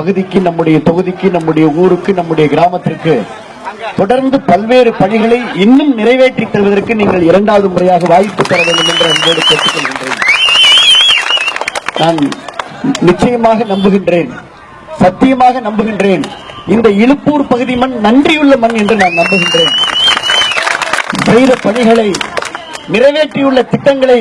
பகுதிக்கு நம்முடைய தொகுதிக்கு நம்முடைய ஊருக்கு நம்முடைய கிராமத்திற்கு தொடர்ந்து பல்வேறு பணிகளை இன்னும் நிறைவேற்றி தருவதற்கு நீங்கள் இரண்டாவது முறையாக வாய்ப்பு தர வேண்டும் என்று அன்போடு கேட்டுக்கொள்கின்றேன். நான் நிச்சயமாக நம்புகின்றேன் சத்தியமாக நம்புகின்றேன். இந்த இழுப்பூர் பகுதி மண் நன்றியுள்ள மண் என்று நான் நம்புகின்றேன். செய்த பணிகளை நிறைவேற்றியுள்ள திட்டங்களை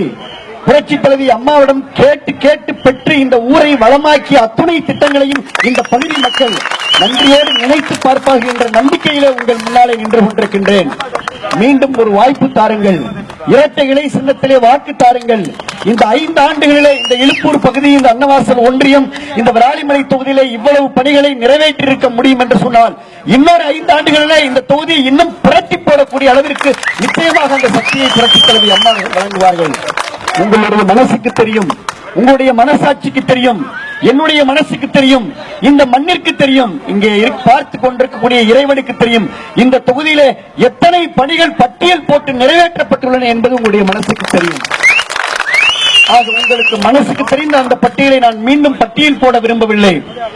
புரட்சி தலைவி அம்மாவிடம் கேட்டு கேட்டு பெற்று இந்த ஊரை வளமாக்கிய அத்துணை திட்டங்களையும் இந்த பகுதி மக்கள் நன்றியோடு நினைத்து பார்ப்பார்கள் என்ற நம்பிக்கையிலே உங்கள் முன்னாலே நின்று கொண்டிருக்கின்றேன். மீண்டும் ஒரு வாய்ப்பு தாருங்கள். இரட்டைகளை சின்னத்திலே வாக்கு தாருங்கள். இந்த ஐந்து ஆண்டுகளிலே இந்த இழுப்பூர் பகுதி இந்த அன்னவாசல் ஒன்றியம் இந்த விராலிமலை தொகுதியிலே இவ்வளவு பணிகளை நிறைவேற்றியிருக்க முடியும் என்று சொன்னால் இன்னொரு ஐந்து ஆண்டுகளிலே இந்த தொகுதியை இன்னும் புரட்டி போடக்கூடிய அளவிற்கு நிச்சயமாக அந்த சக்தியை புரட்சி தலைவி அம்மா வழங்குவார்கள். உங்களுடைய மனசுக்கு தெரியும். உங்களுடைய மனசாட்சிக்கு தெரியும். என்னுடைய மனசுக்கு தெரியும். இந்த மண்ணிற்கு தெரியும். இங்கே பார்த்து கொண்டிருக்கக்கூடிய இறைவனுக்கு தெரியும். இந்த தொகுதியில எத்தனை பணிகள் பட்டியல் போட்டு நிறைவேற்றப்பட்டுள்ளன என்பது உங்களுடைய மனசுக்கு தெரியும். ஆக உங்களுக்கு மனசுக்கு தெரிந்த அந்த பட்டியலை நான் மீண்டும் பட்டியல் போட விரும்பவில்லை.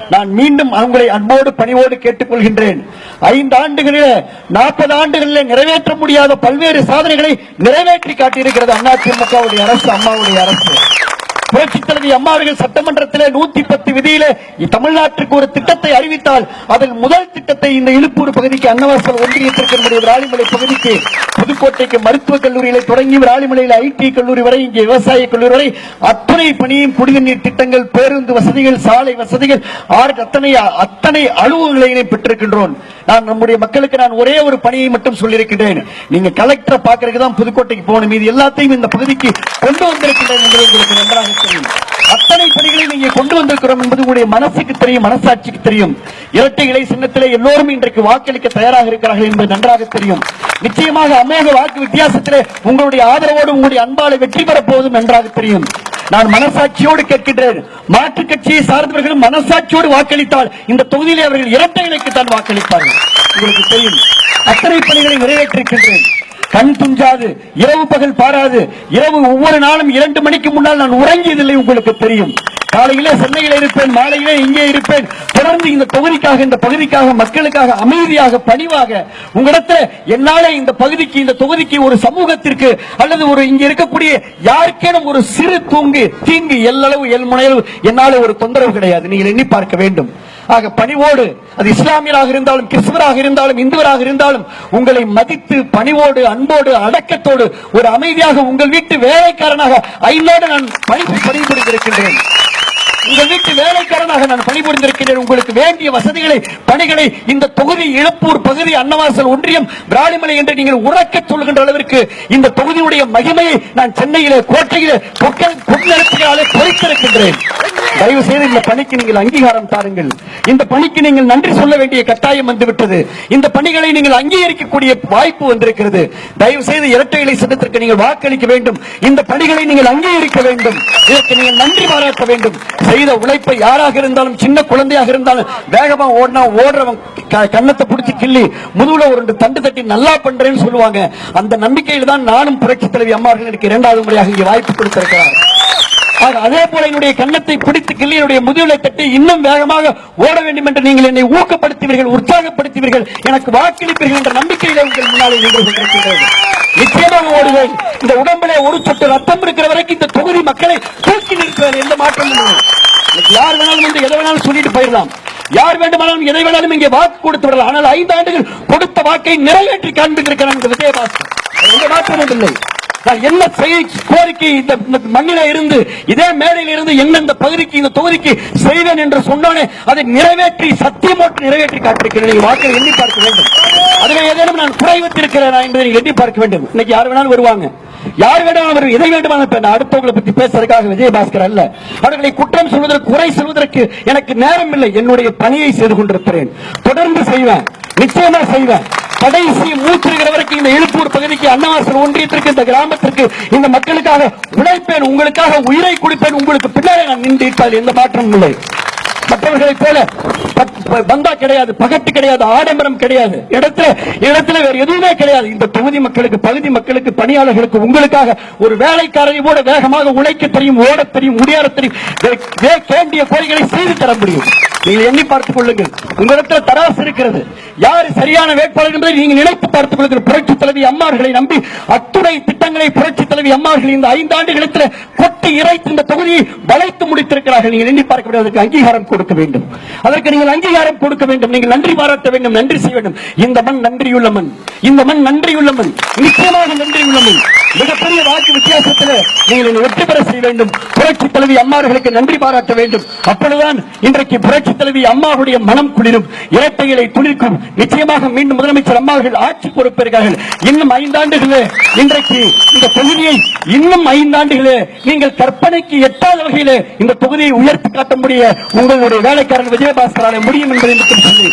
நான் மீண்டும் அவங்களை அன்போடு பணிவோடு கேட்டுக்கொள்கின்றேன். ஐந்து ஆண்டுகளில் நாற்பது ஆண்டுகளில் நிறைவேற்ற முடியாத பல்வேறு சாதனைகளை நிறைவேற்றி காட்டியிருக்கிறது அதிமுகவுடைய அரசு அம்மாவுடைய அரசு. புரட்சி தலைவி அம்மா அவர்கள் சட்டமன்றத்திலே நூத்தி பத்து விதியிலே தமிழ்நாட்டுக்கு ஒரு திட்டத்தை அறிவித்தால் அதில் முதல் திட்டத்தை இந்த இழுப்பூர் பகுதிக்கு அன்னவாசல் ஒன்றியத்திற்கு நம்முடைய விராலிமலை பகுதிக்கு புதுக்கோட்டைக்கு மருத்துவக் கல்லூரியில தொடங்கி விராலிமலையில் ஐடி கல்லூரி வரை இங்கே விவசாய கல்லூரி வரை அத்தனை பணியும் குடிநீர் திட்டங்கள் பேருந்து வசதிகள் சாலை வசதிகள் ஆறு அத்தனை அத்தனை அலுவலகங்களை பெற்றிருக்கின்றோம். நான் நம்முடைய மக்களுக்கு நான் ஒரே ஒரு பணியை மட்டும் சொல்லியிருக்கின்றேன். நீங்க கலெக்டரை பார்க்கறதுக்கு தான் புதுக்கோட்டைக்கு போகணும். இது எல்லாத்தையும் இந்த பகுதிக்கு கொண்டு வந்திருக்கின்றேன் என்பது உங்களுக்கு நன்றாக தெரியும். அத்தனை பணிகளை நீங்க கொண்டு வந்திருக்கிறோம் என்பது உங்களுடைய மனசுக்கு தெரியும் மனசாட்சிக்கு தெரியும். இரட்டை இலை சின்னத்திலே எல்லோரும் இன்றைக்கு வாக்களிக்க தயாராக இருக்கிறார்கள் என்பது நன்றாக தெரியும். நிச்சயமாக அமோக வாக்கு வித்தியாசத்திலே உங்களுடைய ஆதரவோடு உங்களுடைய அன்பாலை வெற்றி பெறப் போவதும் நன்றாக தெரியும். நான் மனசாட்சியோடு கேட்கின்றேன். மாற்று கட்சியை சார்ந்தவர்களும் மனசாட்சியோடு வாக்களித்தால் இந்த தொகுதியிலே அவர்கள் இரட்டை இலைக்கு தான் வாக்களிப்பார்கள். உங்களுக்கு தெரியும். அத்தனை பணிகளை நிறைவேற்றிருக்கின்றேன். கண் துஞ்சாது இரவு பகல் பாராது. இரவு ஒவ்வொரு நாளும் இரண்டு மணிக்கு முன்னால் நான் உறங்கியதில்லை உங்களுக்கு தெரியும். காலையிலே சென்னையில் இருப்பேன் மாலையிலே இங்கே இருப்பேன். தொடர்ந்து இந்த தொகுதிக்காக இந்த பகுதிக்காக மக்களுக்காக அமைதியாக பணிவாக உங்களிடத்துல என்னாலே இந்த பகுதிக்கு இந்த தொகுதிக்கு ஒரு சமூகத்திற்கு அல்லது ஒரு இங்க இருக்கக்கூடிய யாருக்கேனும் ஒரு சிறு தூங்கு தீங்கு எல்லளவு எல் முனையளவு என்னாலே ஒரு தொந்தரவு கிடையாது. நீங்கள் எண்ணி பார்க்க வேண்டும். ஆக பணிவோடு அது இஸ்லாமியராக இருந்தாலும் கிறிஸ்தவராக இருந்தாலும் இந்துவராக இருந்தாலும் உங்களை மதித்து பணிவோடு அன்போடு அடக்கத்தோடு ஒரு அமைதியாக உங்கள் வீட்டு வேலைக்காரனாக ஐநோடு நான் பணி பணிபுரிந்திருக்கின்றேன். உங்கள் வீட்டு வேலைக்காரனாக நான் பணிபுரிந்திருக்கிறேன். உங்களுக்கு வேண்டிய வசதிகளை பணிகளை இந்த தொகுதி இழப்பூர் பகுதி அன்னவாசல் ஒன்றியம் விராலிமலை என்று நீங்கள் உறக்க சொல்கின்ற அளவிற்கு இந்த தொகுதியுடைய மகிமையை நான் சென்னையிலே கோட்டையிலே பொக்கல் பொன்னெழுத்துகளாலே பொறித்திருக்கின்றேன். தயவு செய்து இந்த பணிக்கு நீங்கள் அங்கீகாரம் தாருங்கள். இந்த பணிக்கு நீங்கள் நன்றி சொல்ல வேண்டிய கட்டாயம் வந்துவிட்டது. இந்த பணிகளை நீங்கள் அங்கீகரிக்கக்கூடிய வாய்ப்பு வந்திருக்கிறது. தயவு செய்து இரட்டை இலை சட்டத்திற்கு நீங்கள் வாக்களிக்க வேண்டும். இந்த பணிகளை நீங்கள் அங்கீகரிக்க வேண்டும். இதற்கு நீங்கள் நன்றி பாராட்ட வேண்டும். செய்த உழைப்பை யாராக இருந்தாலும் சின்ன குழந்தையாக இருந்தாலும் வேகமா ஓடினா ஓடுறவன் க- கன்னத்தை பிடிச்சி கிள்ளி முதுகுல ஒரு ரெண்டு தண்டு தட்டி நல்லா பண்றேன்னு சொல்லுவாங்க. அந்த நம்பிக்கையில் தான் நானும் புரட்சி தலைவி அம்மார்கள் எனக்கு இரண்டாவது முறையாக இங்கே வாய்ப்பு கொடுத்திருக்கிறார். ஆக, அதே போல என்னுடைய கன்னத்தை பிடித்து கிள்ளி என்னுடைய முதுகலை தட்டி இன்னும் வேகமாக ஓட வேண்டும் என்று நீங்கள் என்னை ஊக்கப்படுத்துவீர்கள் உற்சாகப்படுத்துவீர்கள் எனக்கு வாக்களிப்பீர்கள் என்ற நம்பிக்கையில உங்கள் முன்னாலே நீங்கள் நிச்சயமாக ஓடுவேன். இந்த உடம்பிலே ஒரு சொட்டு ரத்தம் இருக்கிற வரைக்கும் இந்த தொகுதி மக்களை தூக்கி நிற்கிறார் எந்த மாற்றமும் இல்லை. யார் வேணாலும் வந்து எதை வேணாலும் சொல்லிட்டு போயிடலாம். யார் வேண்டுமானாலும் எதை வேணாலும் இங்கே வாக்கு கொடுத்து விடலாம். ஆனால் ஐந்து ஆண்டுகள் கொடுத்த வாக்கை நிறைவேற்றி காண்பித்திருக்கிறான் இந்த விஜயபாஸ்கர். மாற்றமும் இல்லை. நான் என்ன செய்ய கோரிக்கை இந்த மண்ணில இருந்து இதே மேடையில் இருந்து என்ன இந்த பகுதிக்கு இந்த தொகுதிக்கு செய்வேன் என்று சொன்னோனே அதை நிறைவேற்றி சத்தியமோட்டு நிறைவேற்றி காட்டிருக்கிறேன் வாக்கை எண்ணி பார்க்க வேண்டும். அதில் ஏதேனும் நான் குறை வைத்திருக்கிறேன் என்பதை எண்ணி பார்க்க வேண்டும். இன்னைக்கு யார் வேணாலும் வருவாங்க. யார் வேணும் அவர் எதை வேண்டுமான அடுத்தவங்களை பத்தி பேசுறதுக்காக விஜயபாஸ்கர் அல்ல. அவர்களை குற்றம் சொல்வதற்கு குறை சொல்வதற்கு எனக்கு நேரம் இல்லை. என்னுடைய பணியை செய்து கொண்டிருக்கிறேன். தொடர்ந்து செய்வேன். நிச்சயமா செய்வேன். கடைசி மூச்சிருக்கிற வரைக்கும் இந்த எழுப்பூர் பகுதிக்கு அன்னவாசல் ஒன்றியத்திற்கு இந்த கிராமத்திற்கு இந்த மக்களுக்காக உழைப்பேன். உங்களுக்காக உயிரை கொடுப்பேன். உங்களுக்கு பின்னாலே நான் நின்று எந்த மாற்றமும் இல்லை. மற்றவர்களைப் போல பந்தா கிடையாது பகட்டு கிடையாது ஆடம்பரம் கிடையாது. இடத்துல இடத்துல வேற எதுவுமே கிடையாது. இந்த தொகுதி மக்களுக்கு பகுதி மக்களுக்கு பணியாளர்களுக்கு உங்களுக்காக ஒரு வேலைக்காரரை கூட வேகமாக உழைக்க தெரியும் ஓட தெரியும் முடியாத தெரியும் வேண்டிய கோரிக்கைகளை செய்து தர முடியும். நீங்கள் எண்ணி பார்த்துக் கொள்ளுங்கள். உங்களிடத்தில் தராசு இருக்கிறது. யார் சரியான வேட்பாளர் என்பதை நீங்கள் நினைத்து பார்த்துக் கொள்ளுங்கள். புரட்சி தலைவி அம்மார்களை நம்பி அத்துணை திட்டங்களை புரட்சி தலைவி அம்மார்கள் இந்த ஐந்து ஆண்டுகளுக்கு கொட்டி இறைத்து இந்த தொகுதியை வளைத்து முடித்திருக்கிறார்கள். நீங்கள் எண்ணி பார்க்க வேண்டும் அங்கீகாரம் கொடுக்க வேண்டும். அதற்கு நீங்கள் அங்கீகாரம் கொடுக்க வேண்டும். நீங்கள் நன்றி பாராட்ட வேண்டும். நன்றி செய்ய வேண்டும். இந்த மண் நன்றியுள்ள மண். இந்த மண் நன்றியுள்ள மண். நிச்சயமாக நன்றியுள்ள மண். மிகப்பெரிய வாக்கு வித்தியாசத்தில் நீங்கள் வெற்றி பெற செய்ய வேண்டும். புரட்சி தலைவி அம்மார்களுக்கு நன்றி பாராட்ட வேண்டும். அப்பொழுதுதான் இன்றைக்கு புரட்சி தலைவி அம்மாவுடைய மனம் குளிரும். இரட்டைகளை துளிர்க்கும் நிச்சயமாக மீண்டும் முதலமைச்சர் அம்மாவர்கள் ஆட்சி பொறுப்பேற்கிறார்கள். இன்னும் ஐந்தாண்டுகளே இன்றைக்கு இந்த தொகுதியை இன்னும் ஐந்தாண்டுகளே நீங்கள் கற்பனைக்கு எட்டாத வகையிலே இந்த தொகுதியை உயர்த்தி காட்ட முடிய உங்களுடைய வேலைக்காரன் விஜயபாஸ்கரால் முடியும் என்பதை சொல்லி